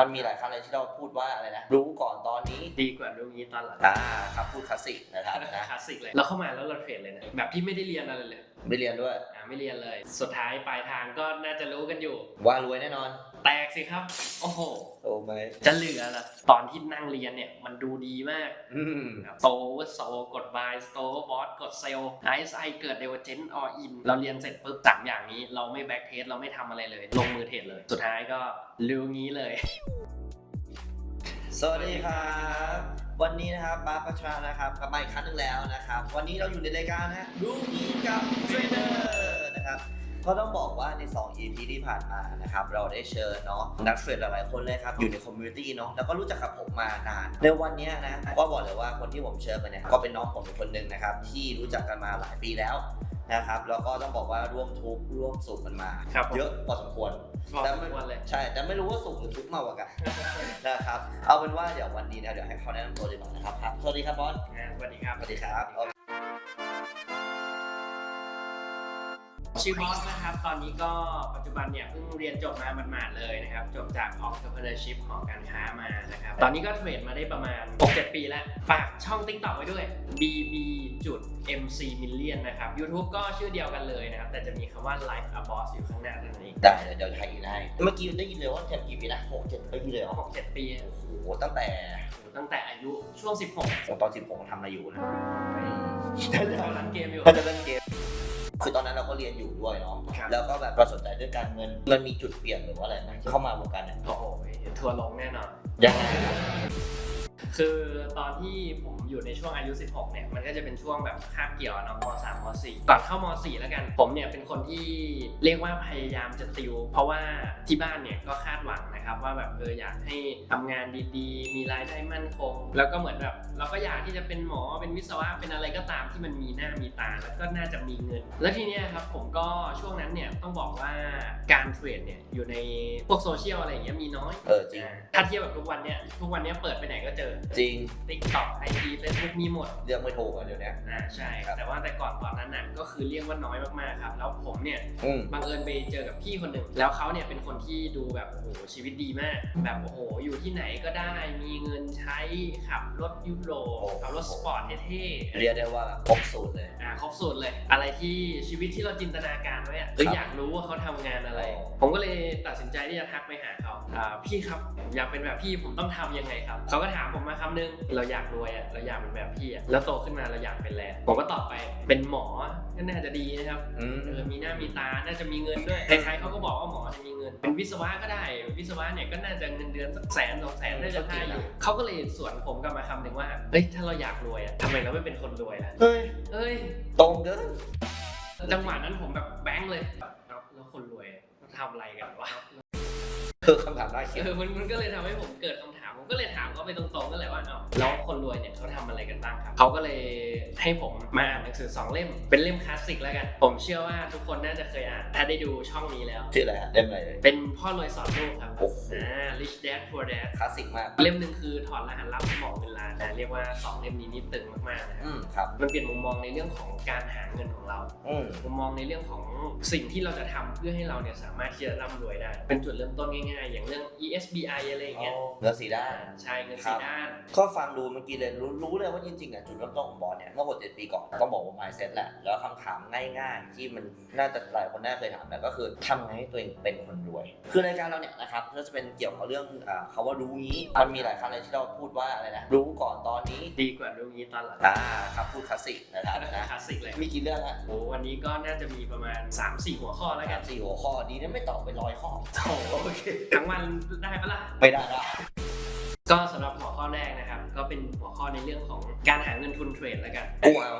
มันมีหลายครั้งเลยที่เราพูดว่าอะไรนะรู้ก่อนตอนนี้ดีกว่ารู้งี้ตอนหลังอ่าครับพูดคลาสสิกนะครับนะคลาสสิกเลยเราเข้ามาแล้วเราเทรดเลยนะแบบที่ไม่ได้เรียนอะไรเลยไม่เรียนด้วยอ่าไม่เรียนเลย สุดท้ายปลายทางก็น่าจะรู้กันอยู่ ว่ารวยแน่นอน แตกสิครับ โอ้โหโอ้ไม่จะเหลือละตอนที่นั่งเรียนเนี่ยมันดูดีมากอืมโตโซกดบายสโตบอสกดเซลไอซ์ไอเกิดเดวเจนออินเราเรียนเสร็จปุ๊บสามอย่างนี้ เราไม่แบ็กเทสเราไม่ทำอะไรเลย ลงมือเทรดเลย สุดท้ายก็รู้งี้เลย สวัสดีครับ วันนี้นะครับบาร์ประชานะครับกลับมาอีกครั้งหนึงแล้วนะครับ วันนี้เราอยู่ในรายการนะฮะรู้งี้กับเทรนเนอร์นะครับ ก็ต้องบอกว่าใน 2 EP ที่ผ่านมานะครับ เราได้เชิญเนาะนักเทรดหลายๆคนเลยครับ อยู่ในคอมมูนิตี้เนาะแล้วก็รู้จักกับผมมานาน ในวันเนี้ยนะก็บอกเลยว่าคนที่ผมเชิญมาเนี่ยก็เป็นน้องผมเป็นคนหนึ่งนะครับที่รู้จักกันมาหลายปีแล้วนะครับแล้วก็ต้องบอกว่าร่วมทุกข์ร่วมสุขกันมาครับผมเยอะพอสมควรพอสมควรเลยใช่แต่ไม่รู้ว่าสุขหรือทุกข์มากกว่ากันนะครับเอาเป็นว่าเดี๋ยววันนี้นะเดี๋ยวให้เขาแนะนำตัวดีกว่านะครับครับสวัสดีครับบอสอ่าสวัสดีครับสวัสดีครับ ชื่อบอสนะครับ ตอนนี้ก็ปัจจุบันเนี่ยเพิ่งเรียนจบมาหมาดๆเลยนะครับ จบจาก entrepreneurship ของการค้ามานะครับ ตอนนี้ก็เทรดมาได้ประมาณ 6-7 ปีแล้ว ฝากช่อง TikTok ไว้ด้วย bb จุด mc million นะครับ YouTube ก็ชื่อเดียวกันเลยนะครับ แต่จะมีคำว่า life a boss อยู่ข้างหน้าเท่านั้นเองได้เดี๋ยวเดี๋ยวถ่ายอีกให้เมื่อกี้ได้ยินเลยว่าเจ็ดกี่ปีนะหกเจ็ดปีเลยเหรอ6-7 ปีโอ้โหตั้งแต่ตั้งแต่อายุช่วง 16 ตอนสิบหกทำอะไรอยู่นะตอนนั้นเกมอยู่ก็จะเล่นเกม คือตอนนั้นเราก็เรียนอยู่ด้วยเนาะครับ แล้วก็แบบเราสนใจเรื่องการเงินมันมีจุดเปลี่ยนหรือว่าอะไรไหมเข้ามาวงการเนี่ยโอ้โหทัวร์ลงแน่นอนยังไง คือตอนที่ผมอยู่ในช่วงอายุ 16 เนี่ย มันก็จะเป็นช่วงแบบคาบเกี่ยวอะเนาะม3ม4ก่อนเข้าม4แล้วกัน ผมเนี่ยเป็นคนที่เรียกว่าพยายามจะติว เพราะว่าที่บ้านเนี่ยก็คาดหวังนะครับว่าแบบเอออยากให้ทำงานดีๆ มีรายได้มั่นคง แล้วก็เหมือนแบบเราก็อยากที่จะเป็นหมอ เป็นวิศวะ เป็นอะไรก็ตามที่มันมีหน้ามีตา แล้วก็น่าจะมีเงิน แล้วทีเนี้ยครับผมก็ช่วงนั้นเนี่ยต้องบอกว่าการเทรดเนี่ยอยู่ในพวกโซเชียลอะไรอย่างเงี้ยมีน้อย เออจริง ถ้าเทียบกับทุกวันเนี่ยทุกวันเนี้ยเปิดไปไหนก็เจอจริง TikTok IG Facebook มีหมดเรียกไม่ถูกอะเดี๋ยวนี้ อ่าใช่ ครับแต่ว่าแต่ก่อนตอนนั้นน่ะก็คือเรียกว่าน้อยมากๆครับ แล้วผมเนี่ยอืม บังเอิญไปเจอกับพี่คนหนึ่งแล้วเขาเนี่ยเป็นคนที่ดูแบบโอ้โหชีวิตดีมาก แบบโอ้โหอยู่ที่ไหนก็ได้ มีเงินใช้ขับรถยุโรปโอ้โหขับรถสปอร์ตเท่เรียกได้ว่าครบสูตรเลยๆอ่าครบสูตรเลย อะไรที่ชีวิตที่เราจินตนาการไว้อะหรือครับอยากรู้ว่าเขาทำงานอะไรอ๋อผมก็เลยตัดสินใจที่จะทักไปหาเขาอ่าพี่ครับผมอยากเป็นแบบพี่ผมต้องทำยังไงครับ เขาก็ถามผมมาคำนึง เราอยากรวยอะเราอยากเป็นแบบพี่อะแล้วโตขึ้นมาเราอยากเป็นอะไรผมก็ตอบไปเป็นหมอก็น่าจะดีนะครับอืม เออมีหน้ามีตา น่าจะมีเงินด้วย ใครๆเขาก็บอกว่าหมอจะมีเงิน เป็นวิศวะก็ได้ วิศวะเนี่ยก็น่าจะเงินเดือนสักแสนสองแสนน่าจะได้อยู่เขาก็เลยสวนผมกลับมาคำหนึ่งว่า เฮ้ย ถ้าเราอยากรวยอะทำไมเราไม่เป็นคนรวยล่ะ เฮ้ย เอ้ย ตรงเกินจังหวะนั้นผมแบบแบงค์เลยครับแล้วคนรวยเขาทำอะไรกันวะ คือคำถามน่าคิดเออมันมันก็เลยทำให้ผมเกิดคำถามผม ก็เลยถามเขาไปตรงๆก็เลยว่าเอ้าแล้วคนรวยเนี่ยเขาทำอะไรกันบ้างครับเขาก็เลยให้ผมมาอ่านหนังสือสองเล่ม เป็นเล่มคลาสสิกแล้วกัน ผมเชื่อว่าทุกคนน่าจะเคยอ่าน ถ้าได้ดูช่องนี้แล้ว ชื่ออะไรฮะเล่มอะไรเลย เป็นพ่อรวยสอนลูกครับโอ้โห อ่า Rich Dad Poor Dad คลาสสิกมาก เล่มหนึ่งคือถอดรหัสลับสมองเงินล้านนะเรียกว่าสองเล่มนี้นี่ตึงมากๆนะครับอืมครับ มันเปลี่ยนมุมมองในเรื่องของการหาเงินของเรา อืมมุมมองในเรื่องของสิ่งที่เราจะทำเพื่อให้เราเนี่ยสามารถที่จะร่ำรวยได้ เป็นจุดเริ่มต้นง่ายๆ อย่างเรื่อง ESBI อะไรอย่างเงี้ยเงินสีด้านใช่เงินครัสีบด้าน ก็ฟังดูเมื่อกี้เลยรู้รู้เลยว่าจริงๆอะจุดเริ่มต้นของบอลเนี่ยเมื่อหกเจ็ดปีก่อนต้องบอกว่า mindset แหละ แล้วคำถามง่ายๆ ที่มันน่าจะหลายคนน่าเคยถามแต่ก็คือทำไงให้ตัวเองเป็นคนรวย คือรายการเราเนี่ยนะครับก็จะเป็นเกี่ยวกับเรื่องอ่าคำว่ารู้งี้มันมีหลายครั้งเลยที่เราพูดว่าอะไรนะรู้ก่อนตอนนี้ดีกว่ารู้งี้ตอนหลังอ่าครับพูดคลาสสิกนะครับนะคลาสสิกเลยมีกี่เรื่องฮะโอ้วันนี้ก็น่าจะมีประมาณ 3-4 หัวข้อแล้วกัสานมสี่หัวข้อดีนะไม่ตอบไปร้อยข้อโอ้โหโอเคทั้งวันได้ปะล่ะไม่ได้ละ ก็สำหรับหัวข้อแรกนะครับ ก็เป็นหัวข้อในเรื่องของการหาเงินทุนเทรดแล้วกัน กูเอา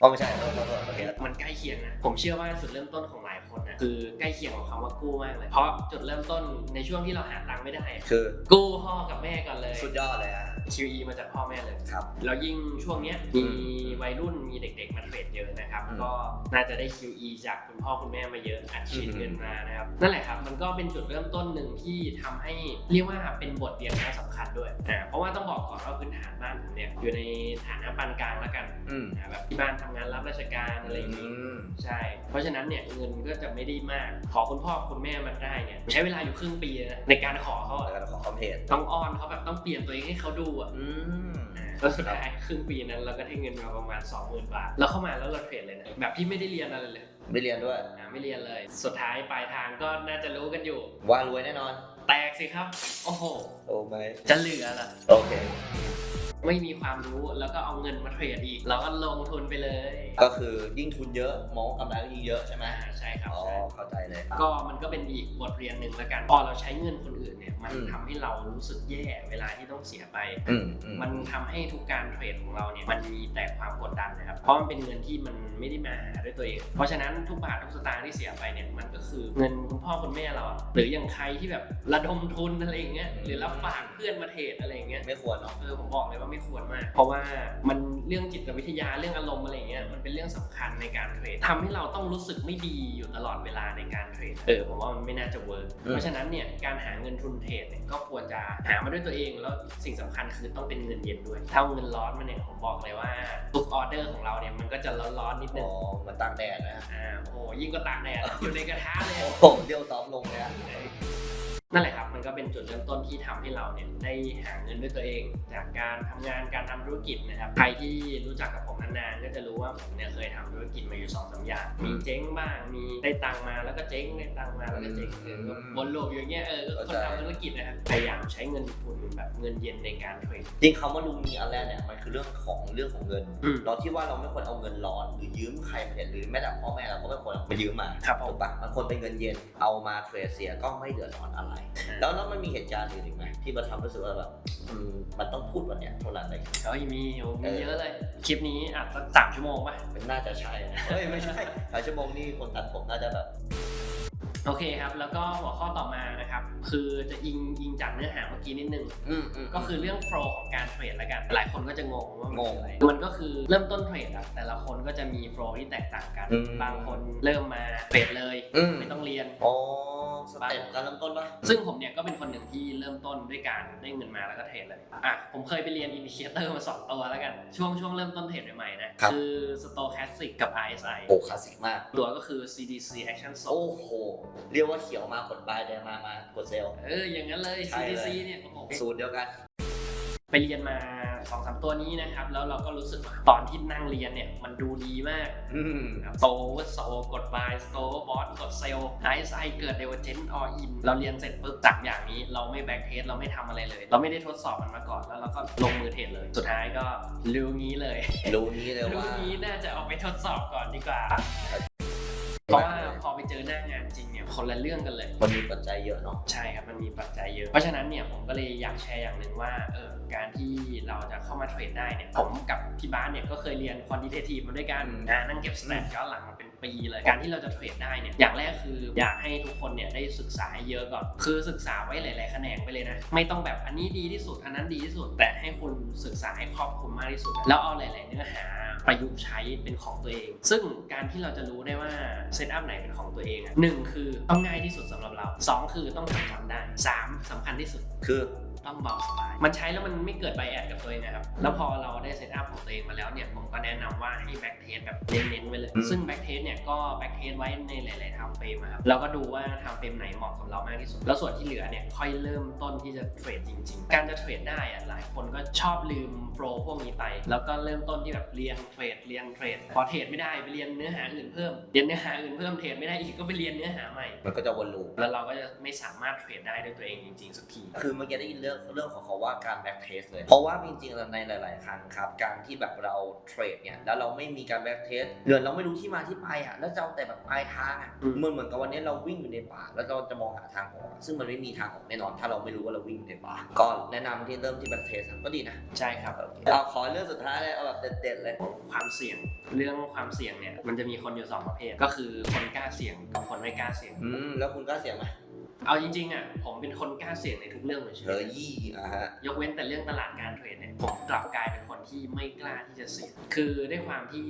อ๋อไม่ใช่โทษโทษโทษโอเคมันใกล้เคียงนะ ผมเชื่อว่าจุดเริ่มต้นของหลาย คนนะคือใกล้เคียงของคำว่ากู้มากเลย เพราะจุดเริ่มต้นในช่วงที่เราหาตังค์ไม่ได้อะคือกู้พ่อกับแม่ก่อนเลย สุดยอดเลยฮะ QE มาจากพ่อแม่เลย ครับ แล้วยิ่งช่วงเนี้ยอืมีมวัยรุ่นมีเด็กๆมาเทรดเยอะนะครับ อืมก็น่าจะได้ QE จากคุณพ่อคุณแม่มาเยอะอัดฉีดอืม เงินมานะครับ นั่นแหละครับ มันก็เป็นจุดเริ่มต้นหนึ่งที่ทำให้เรียกว่าเป็นบทเรียนที่สำคัญด้วยอ่าเพราะว่าต้องบอกก่อนว่าพื้นฐานบ้านผมเนี่ยอยู่ในฐานะปานกลาง แล้วกันอืมอ่าแบบที่บ้านทำงานรับราชการอะไรอย่างนี้อืมใช่ เพราะฉะนั้นเนี่ยเงินก็จะไม่ได้มาก ขอคุณพ่อคุณแม่มาได้เนี่ยใช้เวลาอยู่ครึ่งปีนะในการขอเขาแล้วอะก็ขอคอมเพลตต้องอ้อนเขาแบบต้องเปลี่ยนตัวเองให้เขาดูอะอืมแล้วสุดท้ายครึ่งปีนั้นเราก็ได้เงินมาประมาณ 20,000 บาท แล้วเข้ามาแล้วเราเทรดเลยนะแบบที่ไม่ได้เรียนอะไรเลยไม่เรียนด้วยอ่าไม่เรียนเลย สุดท้ายปลายทางก็น่าจะรู้กันอยู่ ว่ารวยแน่นอน แตกสิครับ โอ้โห โอ้ไม่จะเหลือล่ะ โอเค ไม่มีความรู้แล้วก็เอาเงินมาเทรดอีกเราก็ลงทุนไปเลยก็คือยิ่งทุนเยอะมองว่ากำไรก็ยิ่งเยอะใช่ไหมอ่าใช่ครับอ๋อใช่ เข้าใจเลย ก็มันก็เป็นอีกบทเรียนหนึ่งแล้วกัน พอเราใช้เงินคนอื่นเนี่ย มันอืม ทำให้เรารู้สึกแย่เวลาที่ต้องเสียไป อืมอืม มันทำให้ทุกการเทรดของเราเนี่ย มันมีแต่ความกดดันนะครับ เพราะมันเป็นเงินที่มันไม่ได้มาหาด้วยตัวเอง เพราะฉะนั้นทุกบาททุกสตางค์ที่เสียไปเนี่ย มันก็คือเงินคุณพ่อคุณแม่เราอะหรืออย่างใครที่แบบระดมทุนอะไรอย่างเงี้ย หรือรับฝากเพื่อนมาเทรดอะไรอย่างเงี้ย ไม่ควรเนาะ เออผมบอกเลยว่าไม่ควรมาก เพราะว่ามันเรื่องจิตวิทยาเรื่องอารมณ์อะไรอย่างเงี้ยมันเป็นเรื่องสำคัญในการเทรดทำให้เราต้องรู้สึกไม่ดีอยู่ตลอดเวลาในการเทรดเออผมว่ามันไม่น่าจะเวิร์กเพราะฉะนั้นเนี่ยการหาเงินทุนเทรดเนี่ยก็ควรจะหามาด้วยตัวเองแล้วสิ่งสำคัญคือต้องเป็นเงินเย็นด้วยถ้าเอาเงินร้อนมาเนี่ยผมบอกเลยว่าทุกออเดอร์ของเราเนี่ยมันก็จะร้อนๆนิดนึอ๋งอมันตากแดดนะอ่าโอ้โหยิ่งก็ตากแดดอยู่ในกระทะเลยโอ้โหเดี๋ยวซ้อมลงเลยอะ นั่นแหละครับ มันก็เป็นจุดเริ่มต้นที่ทำให้เราเนี่ยได้หาเงินด้วยตัวเอง จากการทำงานการทำธุรกิจนะครับ ใครที่รู้จักกับผมนานๆก็จะรู้ว่าผมเนี่ยเคยทำธุรกิจมาอยู่สองสามอย่าง มีเจ๊งบ้าง มีได้ตังค์มาแล้วก็เจ๊งได้ตังค์มาแล้วก็เจ๊งเออก็วนลูปอยู่อย่างเงี้ยเออก็คนทำธุรกิจนะครับพยายามใช้เงินทุนแบบเงินเย็นในการเทรดจริงคำว่าลุงมีอันแรกเนี่ยมันคือเรื่องของเรื่องของเงินอืมเราที่ว่าเราไม่ควรเอาเงินร้อนหรือยืมใครมาเทรดหรือแม้แต่พ่อแม่เราก็ไม่ควรเอาไปยืมมาครับผมถูกปะมันควรเป็นเงินเย็นเอามาเทรดเสียก็ไม่เดือดร้อนอะไรแล้วแล้วมันมีเหตุการณ์อื่นอีกไหมที่มาทำรู้สึกว่าแบบอืมมันต้องพูดวันเนี้ยเท่านั้นเลย เฮ้ยมีโอ้มีเออเยอะเลย คลิปนี้อาจจะสามชั่วโมงป่ะ มันน่าจะใช่นะเฮ้ยไม่ใช่หลายชั่วโมงนี่คนตัดผมน่าจะแบบ โอเคครับ แล้วก็หัวข้อต่อมานะครับ คือจะอิงอิงจากเนื้อหาเมื่อกี้นิดนึง อืมอืม ก็คือเรื่องโฟล์ของการเทรดแล้วกัน หลายคนก็จะงงว่ามันงงคืออะไร มันก็คือเริ่มต้นเทรดอะแต่ละคนก็จะมีโฟล์ที่แตกต่างกัน อืม บางคนเริ่มมาเทรดเลย อืมไม่ต้องเรียน อ๋อ สเต็ปการเริ่มต้นปะซึ่งผมเนี่ยก็เป็นคนหนึ่งที่เริ่มต้นด้วยการได้เงินมาแล้วก็เทรดเลยอะผมเคยไปเรียนอินดิเคเตอร์มาสองตัวแล้วกันช่วงช่วงเริ่มต้นเทรดใหม่ๆนะคือ Stochastic กับ RSI โอ้คลาสสิกมาก ตัวก็คือ CDC Action Swap โอ้โห เรียกว่าเขียวมาผลบายแดงมามากดเซลล์เอออย่างนั้นเลยใช่เลย CDC เนี่ยโอ้โหสูตรเดียวกัน ไปเรียนมา สองสามตัวนี้นะครับ แล้วเราก็รู้สึกว่าตอนที่นั่งเรียนเนี่ยมันดูดีมากอืมโตว่าโซกดบายโตบอสกดเซลไอซ์ไอเกิดเดเวอร์เจนออินเราเรียนเสร็จปุ๊บจากอย่างนี้ เราไม่แบ็กเทสเราไม่ทำอะไรเลย เราไม่ได้ทดสอบมันมาก่อนแล้วเราก็ลงมือเทรดเลย สุดท้ายก็รู้งี้เลย รู้นี้เลยรู้ว่างี้น่าจะเอาไปทดสอบก่อนดีกว่า เพราะว่าพอไปเจอหน้างานจริงเนี่ยคนละเรื่องกันเลย มันมีปัจจัยเยอะเนาะใช่ครับมันมีปัจจัยเยอะ เพราะฉะนั้นเนี่ยผมก็เลยอยากแชร์อย่างหนึ่งว่าเออการที่เราจะเข้ามาเทรดได้เนี่ยผมกับพี่บ้านเนี่ยก็เคยเรียน quantitative มาด้วยกันอืมอ่านั่งเก็บสแตทย้อนหลังมาเป็นปีเลยการที่เราจะเทรดได้เนี่ยอย่างแรกคืออยากให้ทุกคนเนี่ยได้ศึกษาให้เยอะก่อน คือศึกษาไว้หลายๆแขนงไปเลยนะไม่ต้องแบบอันนี้ดีที่สุดอันนั้นดีที่สุด แต่ให้คุณศึกษาให้ครอบคลุมมากที่สุด แล้วเอาหลาย ๆ เนื้อหา ประยุกต์ใช้เป็นของตัวเอง ซึ่งการที่เราจะรู้ได้ว่าเซตอัพไหนเป็นของตัวเองอะหนึ่งคือต้องง่ายที่สุดสำหรับเราสองคือต้องทำทำได้สามสำคัญที่สุดคือ ต้องเบาสบาย มันใช้แล้วมันไม่เกิดไบแอดกับตัวเองนะครับ แล้วพอเราได้เซตอัพของตัวเองมาแล้วเนี่ย ผมก็แนะนำว่าให้แบ็กเทสแบบเน้นๆไว้เลยอืมซึ่งแบ็กเทสเนี่ยก็แบ็กเทสไว้ในหลายๆไทม์เฟรมอะครับเราก็ดูว่าไทม์เฟรมไหนเหมาะกับเรามากที่สุด แล้วส่วนที่เหลือเนี่ยค่อยเริ่มต้นที่จะเทรดจริง ๆ การจะเทรดได้อะหลายคนก็ชอบลืมโปรพวกนี้ไป แล้วก็เริ่มต้นที่แบบเรียนเทรดเรียนเทรด พอเทรดไม่ได้ไปเรียนเนื้อหาอื่นเพิ่ม เรียนเนื้อหาอื่นเพิ่มเทรดไม่ได้อีกก็ไปเรียนเนื้อหาใหม่ มันก็จะวนลูปแล้วเราก็จะไม่สามารถเทรดได้ด้วยตัวเองจริงๆสักที คือเมื่อกี้ได้ยินเรื่องเรื่องของเขาว่าการแบ็กเทสเลย เพราะว่าจริงๆแล้วในหลาย ๆ ครั้งครับ การที่แบบเราเทรดเนี่ยแล้วเราไม่มีการแบ็กเทสเดือนเราไม่รู้ที่มาที่ไปอะแล้วจะเอาแต่แบบปลายทางอะอืมมันเหมือนกับวันนี้เราวิ่งอยู่ในป่า แล้วเราจะมองหาทางออกซึ่งมันไม่มีทางออกแน่นอน ถ้าเราไม่รู้ว่าเราวิ่งอยู่ในป่าก็แนะนำที่เริ่มที่แบ็กเทสก็ดีนะใช่ครับเราขอเรื่องสุดท้ายเลยเอาแบบเด็ดๆเลยความเสี่ยงเรื่องความเสี่ยงเนี่ยมันจะมีคนอยู่สองประเภท ก็คือคนกล้าเสี่ยงกับคนไม่กล้าเสี่ยงอืมแล้วคุณกล้าเสี่ยงไหม เอาจริงๆอะผมเป็นคนกล้าเสี่ยงในทุกเรื่องเลยใช่ไหเฮ้มยยี่อะฮะ ยกเว้นแต่เรื่องตลาดการเทรดเนี่ยผมกลับกลายเป็นคนที่ไม่กล้าที่จะเสี่ยงคือด้วยความที่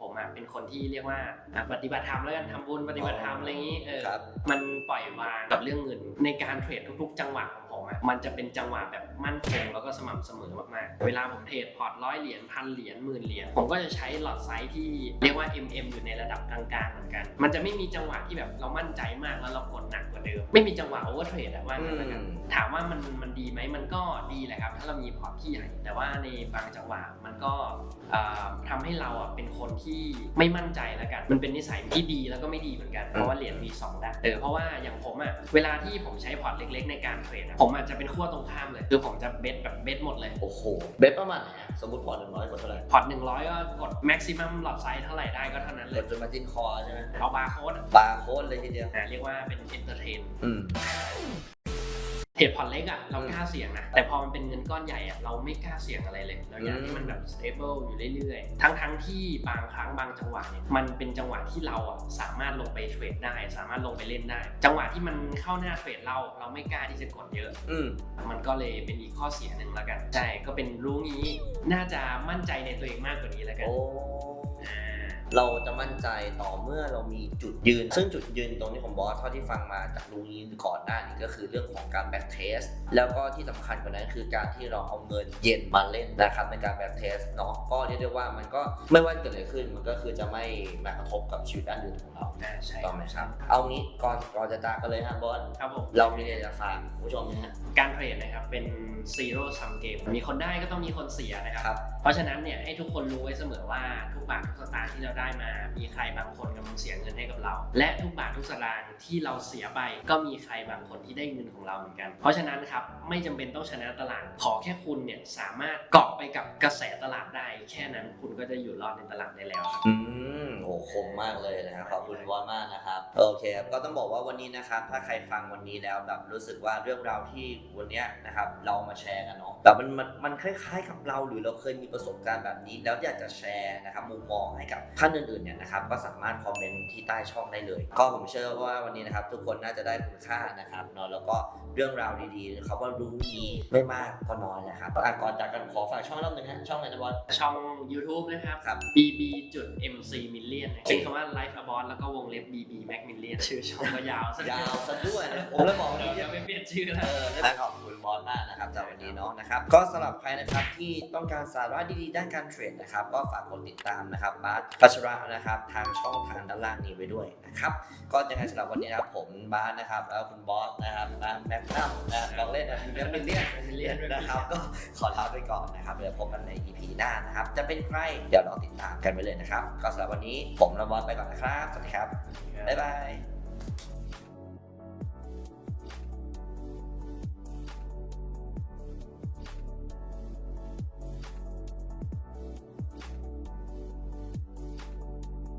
ผมอะเป็นคนที่เรียกว่าอะปฏิบัติธรรมแล้วกันทำบุญปฏิบัติธรรมอะไรอย่างนี้เออครับ มันปล่อยวางกับเรื่องเงินในการเทรดทุก ๆ จังหวะของผมผม อะมันจะเป็นจังหวะแบบมั่นคงแล้วก็สม่ำเสมอมากๆ เวลาผมเทรดพอร์ตร้อยเหรียญพันเหรียญหมื่นเหรียญผมก็จะใช้หลอดไซส์ที่เรียกว่า MM อยู่ในระดับกลางๆเหมือนกัน มันจะไม่มีจังหวะที่แบบเรามั่นใจมากแล้วเรากดหนักกว่าเดิม ไม่มีจังหวะโอเวอร์เทรดอะว่างั้นแล้วกันอืมถามว่ามันมันดีไหมมันก็ดีแหละครับ ถ้าเรามีพอร์ตที่ใหญ่แต่ว่าในบางจังหวะมันก็เอ่อทำให้เราอะเป็นคนที่ไม่มั่นใจแล้วกัน มันเป็นนิสัยที่ดีแล้วก็ไม่ดีเหมือนกันเพราะว่าเหรียญมีสองด้านเออเพราะว่าอย่างผมอะเวลาที่ผมใช้พอร์ตเล็ก ๆ ในการเทรดอะผมอาจจะเป็นขั้วตรงข้ามเลย คือผมจะเบสแบบเบสหมดเลย โอ้โห เบ็ดประมาณไหนอะสมมติพอร์ตหนึ่งร้อยกดเท่าไหร่พอร์ต100ก็กดแม็กซิมัมหลอดไซส์เท่าไหร่ได้ก็เท่านั้นกเลยดจนมาจิ้นคอใช่ไหมเอาบาร์โค้ดบาร์โค้ดเลยทีเดียวเรียกว่าเป็นเอนเตอร์เทน อืม เทรดพอร์ตเล็กอะเรากล้าเสี่ยงนะแต่พอมันเป็นเงินก้อนใหญ่อะเราไม่กล้าเสี่ยงอะไรเลยเราอยากให้มันแบบ stable อยู่เรื่อยๆ ทั้งทั้งๆที่บางครั้งบางจังหวะเนี่ยมันเป็นจังหวะที่เราอะสามารถลงไปเทรดได้ สามารถลงไปเล่นได้ จังหวะที่มันเข้าหน้าเทรดเราเราไม่กล้าที่จะกดเยอะอืมมันก็เลยเป็นอีกข้อเสียหนึ่งแล้วกันใช่ก็เป็นรู้งี้น่าจะมั่นใจในตัวเองมากกว่านี้แล้วกันโอ้อ่า เราจะมั่นใจต่อเมื่อเรามีจุดยืน ซึ่งจุดยืนตรงนี้ของบอสเท่าที่ฟังมาจากลุงนี้ก่อนหน้านี้ก็คือเรื่องของการแบ็กเทสแล้วก็ที่สำคัญกว่านั้นคือการที่เราเอาเงินเย็นมาเล่นนะครับในการแบ็กเทสเนาะก็เรียกได้ว่ามันก็ไม่ว่าจะเกิดอะไรขึ้นมันก็คือจะไม่มากระทบกับชีวิตด้านอื่นของเราอ่าใช่ถูกต้องไหมครับ เอางี้ก่อนก่อนจะจากกันเลยฮะบอสครับผมเรามีอะไรจะฝากผู้ชมนะฮะการเทรดนะครับเป็น zero sum game มีคนได้ก็ต้องมีคนเสียนะครับครับเพราะฉะนั้นเนี่ยให้ทุกคนรู้ไว้เสมอว่าทุกบาททุกสตางค์ที่เราได้มา มีใครบางคนกำลังเสียเงินให้กับเรา และทุกบาททุกสตางค์ที่เราเสียไปก็มีใครบางคนที่ได้เงินของเราเหมือนกัน เพราะฉะนั้นครับไม่จำเป็นต้องชนะตลาด ขอแค่คุณเนี่ยสามารถเกาะไปกับกระแสตลาดได้ แค่นั้นคุณก็จะอยู่รอดในตลาดได้แล้วครับอืมโอ้คมมากเลยนะครับขอบคุณบอสมากนะครับโอเคครับก็ต้องบอกว่าวันนี้นะครับถ้าใครฟังวันนี้แล้วแบบรู้สึกว่าเรื่องราวที่วันนี้นะครับเรามาแชร์กันเนาะแบบมันมันมันคล้ายๆกับเราหรือเราเคยมีประสบการณ์แบบนี้ แล้วอยากจะแชร์นะครับมุมมองให้กับท่านอื่นๆเนี่ยนะครับก็สามารถคอมเมนต์ที่ใต้ช่องได้เลย ก็ผมเชื่อว่าวันนี้นะครับทุกคนน่าจะได้คุณค่านะครับเนาะแล้วก็ เรื่องราวดีๆเขาว่ารู้มีไม่มากก็น้อยนะครับอะก่อนจากกันขอฝากช่องรอบหนึงฮะช่องไหนนะบอส ช่อง YouTube นะครับ ครับ bb mc million เป็นคำว่า life abort แล้วก็วงเล็บ bb mac million ชื่อช่องก็ยาวซะยาวซะด้วยนะผมเลยบอกว่าเดี๋ยวจะไม่เปลี่ยนชื่อเอแล้วอและขอบคุณบอสมากนะครับจากวันนี้เนาะนะครับ ก็สำหรับใครนะครับที่ต้องการสาระดีๆ ด้านการเทรดนะครับ ก็ฝากกดติดตามนะครับบาสพัชระนะครับ ทางช่องทางด้านล่างนี้ไว้ด้วยนะครับ ก็ยังไงสำหรับวันนี้นะครับผมบาสนะครับแล้วคุณบอสนะครับบาสแม็กนัมนะลองเล่นนะเลี้ยงเป็นเลี้ยงมิลเลียนนะครับก็ขอลาไปก่อนนะครับเดี๋ยวพบกันใน EP หน้านะครับ จะเป็นใครเดี๋ยวรอติดตามกันไว้เลยนะครับ ก็สำหรับวันนี้ผมและบอสไปก่อนนะครับ สวัสดีครับ บ๊ายบาย